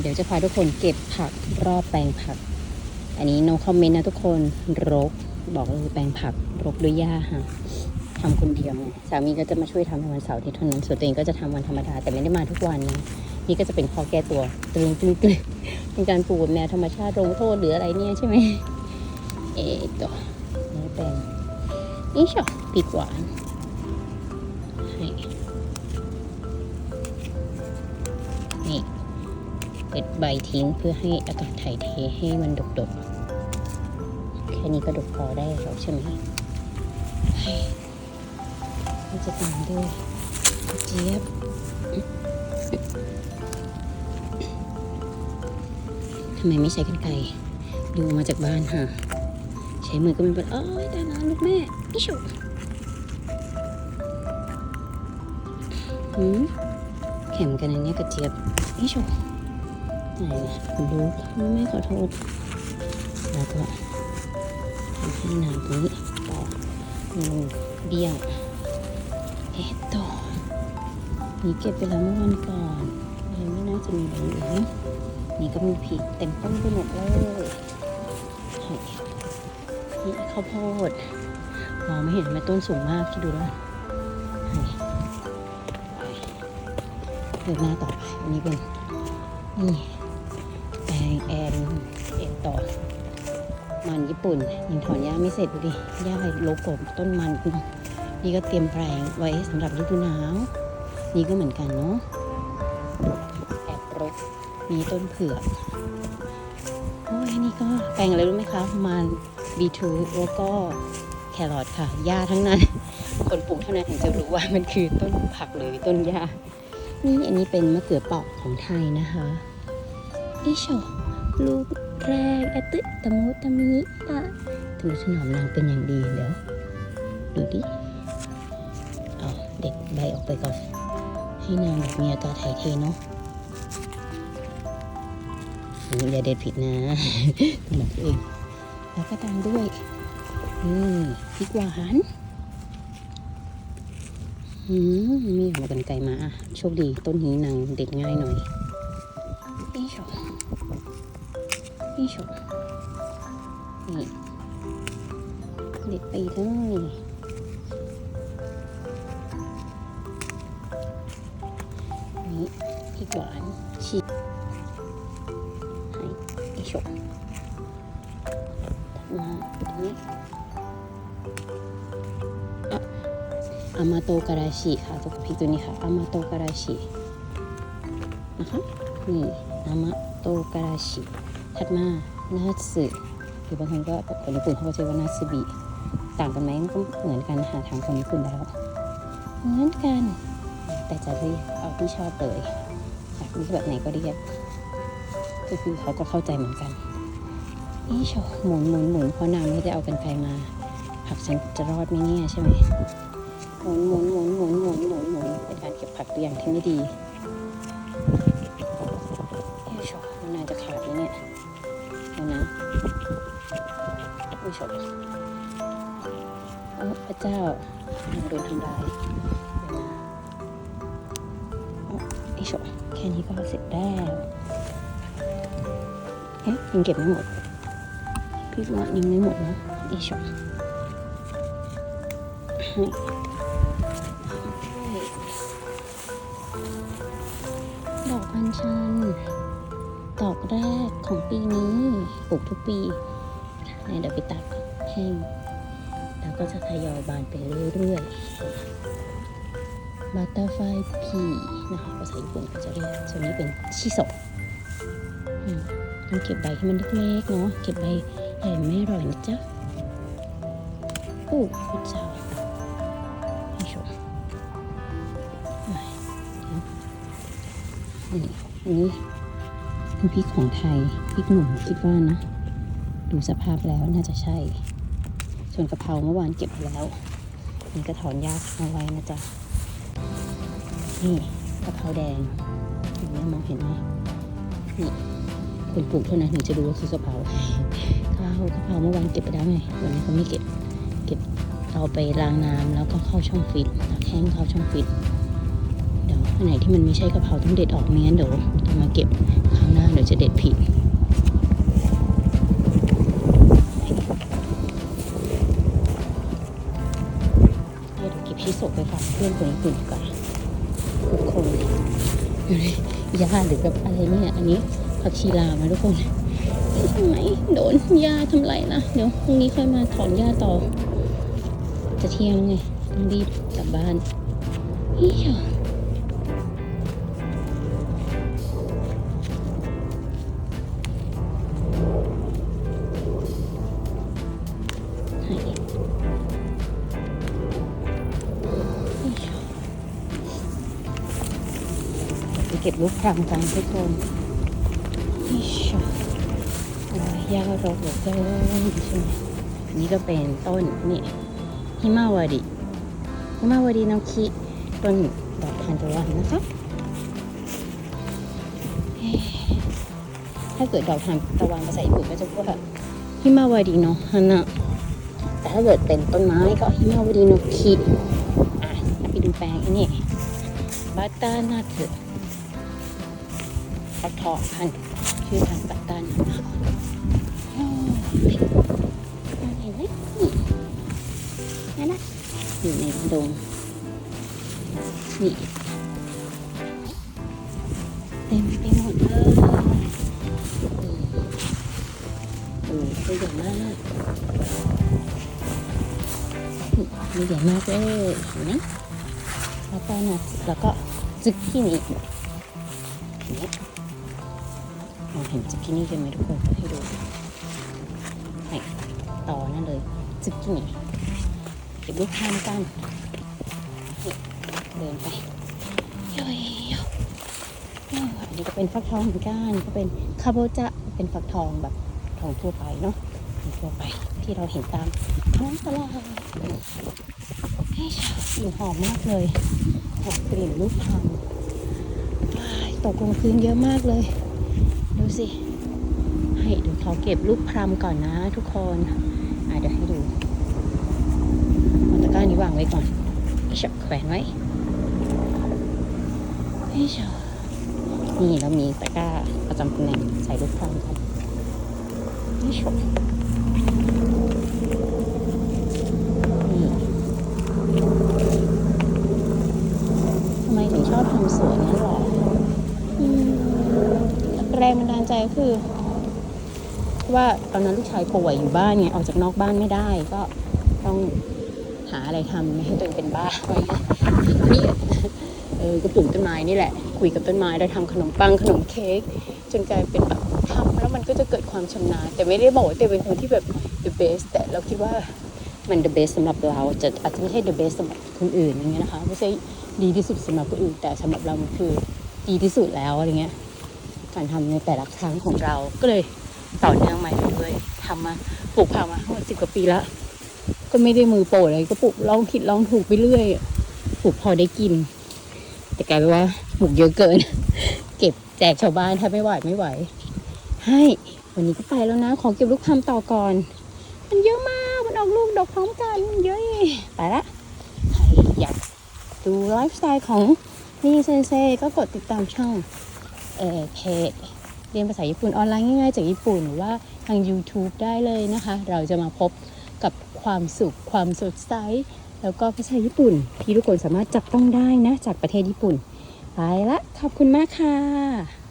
เดี๋ยวจะพาทุกคนเก็บผักรอบแปลงผัก อันนี้ no comment นะทุกคนรก บอกเลยแปลงผักรกด้วยหญ้าค่ะทำคนเดียวสามีก็จะมาช่วยทำในวันเสาร์ที่เท่านั้นส่วนตัวเองก็จะทำวันธรรมดาแต่ไม่ได้มาทุกวันนะนี่ก็จะเป็นข้อแก้ตัวตึงตึงตึงเป็นการปลูกแนวธรรมชาติลงโทษหรืออะไรเนี่ยใช่ไหมเอ๊ะตัวนี่แปลงนี่ชอบปีกหวาน เปิดใบทิ้งเพื่อให้อากาศถ่ายเทให้มันดกๆ แค่นี้ก็ดกพอได้แล้วใช่ไหมเฮ้ยมันจะตามด้วยกระเจี๊ยบทำไมไม่ใช้กันไกรดูมาจากบ้านค่ะ ใช้มือก็ไม่เป็นเอ้ยตายแล้วลูกแม่อิชุหืมแข็งกันนะเนี่ยกระเจี๊ยบอิชุ ไหนนะดูไม่ขอโทษ แล้วก็ทำให้น้ำตรงนี้ต่ออืมเบี้ยวเอ๊ะต่อนี่เก็บไปแล้วเมื่อวันก่อนยังไม่น่าจะมีใบเหลือนี่ก็มีผิดเต็มต้นไปหมดเลยนี่ข้าวโพดมองไม่เห็นแม่ต้นสูงมากที่ดูแล้วเดินหน้าต่อไปอันนี้เป็นนี่ งแอนเอ็นต่อ มันญี่ปุ่นยังถอนหญ้าไม่เสร็จดูดิหญ้าโลกบต้นมันเนาะนี่ก็เตรียมแปลงไว้สำหรับฤดูหนาว นี่ก็เหมือนกันเนาะแอบรกมีต้นเผือกโอ้ยนี่ก็แปลงอะไรรู้ไหมคะมันบีทูแล้วก็แครอทค่ะหญ้าทั้งนั้น คนปลูกเท่านั้นถึงจะรู้ว่ามันคือต้นผักหรือต้นหญ้านี่อันนี้เป็นมะเขือเปาะของไทยนะคะ อิโชลูกแรกอะตึตะมุตะมิตะทนุถนอมนางเป็นอย่างดีเดี๋ยว ดูดิ เอาเด็กใบออกไปก่อน ให้นางแบบมีอากาศถ่ายเทเนาะอย่าเด็ดผิดนะทำแบบตัวเอง แล้วก็ตามด้วยนี่พริกหวานอืมมีหัวกันไกลมา โชคดีต้นนี้นางเด็ดง่ายหน่อย นี่ชมนี่เด็ดไปเลยนี่พริกหวานฉีกให้นี่ชมถัดมาตรงนี้อามาโตการาชิ ค่ะตัวพริกตัวนี้ค่ะอามาโตการาชินะคะนี่อาสึหรือบางคนก็คนญี่ปุ่นเขาก็จะเรียกว่านาสึบิต่างกันไหมก็เหมือนกันค่ะทางคนญี่ปุ่นแล้วเหมือนกัน แต่จะเรียกเอาที่ชอบเลยอยากเรียกแบบไหนก็เรียกก็คือเขาก็เข้าใจเหมือนกันนี่โชหมุนหมุนหมุนเพราะนางไม่ได้เอากันไกลมาผักฉันจะรอดไหมเนี่ยใช่ไหมหมุนหมุนหมุนหมุนหมุนหมุนหมุนเป็นการเก็บผักตัวอย่างที่ไม่ดีอ้ยชอบนน่าจะขาดแล้วเนี่ยเดี๋ย นะอุ้ยชอบโอ้พระเจ้าโดนทำลายเดี๋ยวนะโอ้ไอชอบแค่นี้ก็เสร็จแล้วเอ๊ะยังเก็บไม่หมด พี่ว่ายังไม่หมดนะไอ้ชอบให้ดอกอัญชัน ดอกแรกของปีนี้ปลูกทุกปีเนี่ยเดี๋ยวไปตักแห้ง แล้วก็จะทยอยบานไปเรื่อยๆบัตเตอร์ไฟพีนะคะภาษาญี่ปุ่นก็จะเรียกส่วนนี้เป็นชิโซะอืมต้องเก็บใบให้มันเล็กๆเนาะเก็บใบใหญ่ไม่อร่อยนะจ๊ะโอ้พระเจ้าให้ชมอีกนี่อันนี้ พริกของไทยพริกหนุ่มคิดว่านะ ดูสภาพแล้วน่าจะใช่ ส่วนกะเพราเมื่อวานเก็บแล้วนี่ก็ถอนยากเอาไว้นะจ๊ะนี่กะเพราแดงอย่างนี้มองเห็นไหมนี่คนปลูกเท่านั้นถึงจะรู้ว่าคือกะเพราข้าวกะเพราเมื่อวานเก็บไปแล้วไงวันนี้เขาไม่เก็บ เก็บเอาไปล้างน้ำแล้วก็เข้าช่องฟิตตากแห้งเข้าช่องฟิต อันไหนที่มันไม่ใช่กะเพราต้องเด็ดออกไม่งั้นเดี๋ยวจะมาเก็บครั้งจะเด็ดผิดเดี๋ยวเก็บชิโซะไปฝากเพื่อนคนญี่นดีกว่อนทุกคนอยู่ในยาหรือกับอะไรเนี่ยอันนี้ผักชีลามาทุกคนทำไมโดนยาทำไรนะเดี๋ยวพรุ่งนี้ค่อยมาถอนยาต่อ จะเที่ยงไงต้องรีบกลับบ้านเเก็บลูกพรำกันทุกคนเฮียโอ้ยาเราเหลือเกินใช่ไหมนนี้ก็เป็นต้นนี่ฮิมาวาริฮิมาวาริโนคิต้นดอกทานตะวันนะคะเอ๊ะถ้าเกิดดอกทานตะวันภาษาญี่ปุ่นก็จะพูดว่าฮิมาวาริโนฮานะแต่ถ้าเกิดเป็นต้นไม้ก็ฮิมาวาริโนคิอะไปดูแปลงอันนี้บัตตานาเถ ฟักทองพันชื่อพันธุ์บัตตานานะคะโอ้ยเห็นไหมนี่นะอยู่ในดงนี่เต็มไปหมดเลยโอ้ตัวใหญ่มากนี่ตัวใหญ่มากเลยเห็นไหมแล้วก็นะแล้วก็ซึกที่นี่เห็นไหม มองเห็นซึกที่นี่กันไหมทุกคนให้ดูให้ต่อนั่นเลยซึกที่นี่เก็บลูกทานกันนี่เดินไปย่อยย่อยอันนี้ก็เป็นฟักทองเหมือนกันก็เป็นคาโบจะเป็นฟักทองแบบทองทั่วไปเนาะทั่วไปที่เราเห็นตามท้องตลาดเฮ้ยกลิ่นหอมมากเลยหอมกลิ่นลูกทานว้ายตกลงพื้นเยอะมากเลย ดูสิ ให้เดี๋ยวขอเก็บลูกพรมก่อนนะทุกคนอะเดี๋ยวให้ดูเอาตะกร้านี้วางไว้ก่อนอีฉับแขวนไว้อีฉับนี่เรามีตะกร้าประจำตำแหน่งใส่ลูกพรำกันอีฉับ ว่าตอนนั้นลูกชายป่วยอยู่บ้านไงออกจากนอกบ้านไม่ได้ ก็ต้องหาอะไรทำไม่ให้ตัวเองเป็นบ้าไว้นี่เออก็ปลูกต้นไม้นี่แหละ คุยกับต้นไม้ได้ทำขนมปังขนมเค้กจนกลายเป็นแบบทำแล้วมันก็จะเกิดความชำนาญแต่ไม่ได้บอกว่าเตเป็นคนที่แบบ the best แต่เราคิดว่ามัน the best สำหรับเราจะอาจจะไม่ใช่ the best สำหรับคนอื่นอย่างเงี้ยนะคะไม่ใช่ดีที่สุดสำหรับคนอื่นแต่สำหรับเรามันคือดีที่สุดแล้วอะไรเงี้ยการทำในแต่ละครั้งของเราก็เลย ต่อเนื่องมาเรื่อยๆทำมาปลูกผักมาทั้งหมดสิบกว่าปีแล้ว ก็ไม่ได้มือโปรเลยก็ปลูกลองผิดลองถูกไปเรื่อยปลูกพอได้กิน แต่กลายเป็นว่าปลูกเยอะเกิน เก็บแจกชาวบ้านถ้าไม่ไหวไม่ไหว ให้วันนี้ก็ไปแล้วนะ ขอเก็บลูกพามต่อก่อน มันเยอะมากมันออกลูกดอกพร้อมกันเยอะไปละใครอยากดูไลฟ์สไตล์ของนี่เซนเซก็กดติดตามช่องเออเพจ เรียนภาษาญี่ปุ่นออนไลน์ง่ายๆ จากญี่ปุ่นหรือว่าทาง YouTube ได้เลยนะคะ เราจะมาพบกับความสุขความสดใส แล้วก็ภาษาญี่ปุ่น ที่ทุกคนสามารถจับต้องได้นะจากประเทศญี่ปุ่น ไปละ ขอบคุณมากค่ะ